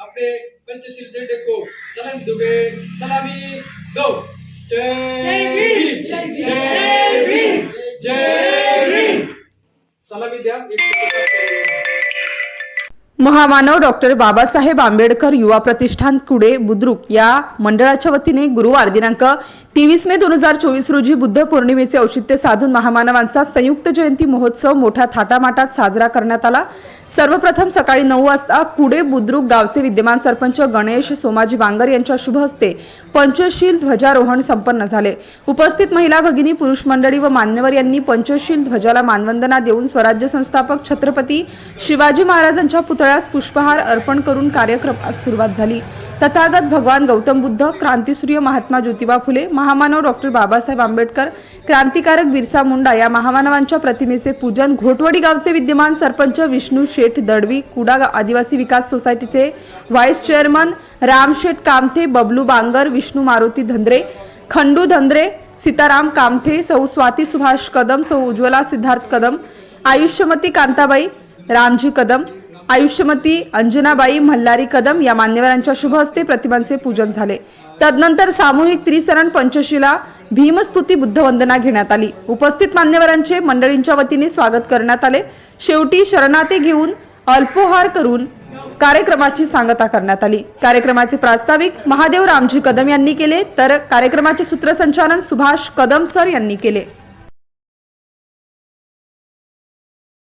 अपने पंचशील झंडे को सलामी दोगे सलामी. दो जय भीम. जय भीम. जय भीम. सलामी द्या. एक मिनिट. महामानव डॉक्टर बाबासाहेब आंबेडकर युवा प्रतिष्ठान कुडे बुद्रुक या मंडळाच्या वतीने गुरुवार दिनांक तेवीस मे दोन हजार चोवीस रोजी बुद्ध पौर्णिमेचे औचित्य साधून महामानवांचा संयुक्त जयंती महोत्सव मोठ्या थाटामाटात साजरा करण्यात आला. सर्वप्रथम सकाळी नऊ वाजता कुडे बुद्रुक गावचे विद्यमान सरपंच गणेश सोमाजी बांगर यांच्या शुभ हस्ते पंचशील ध्वजारोहण संपन्न झाले. उपस्थित महिला भगिनी पुरुष मंडळी व मान्यवर यांनी पंचशील ध्वजाला मानवंदना देऊन स्वराज्य संस्थापक छत्रपती शिवाजी महाराजांच्या पुतळ्यास पुष्पहार अर्पण करून कार्यक्रमास सुरुवात झाली. तथागत भगवान गौतम बुद्ध क्रांतीसूर्य महात्मा ज्योतिबा फुले महामानव डॉक्टर बाबासाहेब आंबेडकर क्रांतिकारक बिरसा मुंडा या महामानवांच्या प्रतिमेचे पूजन घोटवडी गावचे विद्यमान सरपंच विष्णू शेठ दडवी कुडा आदिवासी विकास सोसायटीचे व्हाईस चेअरमन रामशेठ कामथे बबलू बांगर विष्णू मारुती धंद्रे खंडू धंद्रे सीताराम कामथे सौ स्वाती सुभाष कदम सौ उज्ज्वला सिद्धार्थ कदम आयुष्यमती कांताबाई रामजी कदम आयुष्यमती अंजनाबाई मल्हारी कदम या मान्यवरांच्या शुभ हस्ते प्रतिमांचे पूजन झाले. तदनंतर सामूहिक त्रिसरण पंचशिला भीमस्तुती बुद्धवंदना घेण्यात आली. उपस्थित मान्यवरांचे मंडळींच्या वतीने स्वागत करण्यात आले. शेवटी शरणाते घेऊन अल्पोहार करून कार्यक्रमाची सांगता करण्यात आली. कार्यक्रमाचे प्रास्ताविक महादेव रामजी कदम यांनी केले तर कार्यक्रमाचे सूत्रसंचालन सुभाष कदम सर यांनी केले.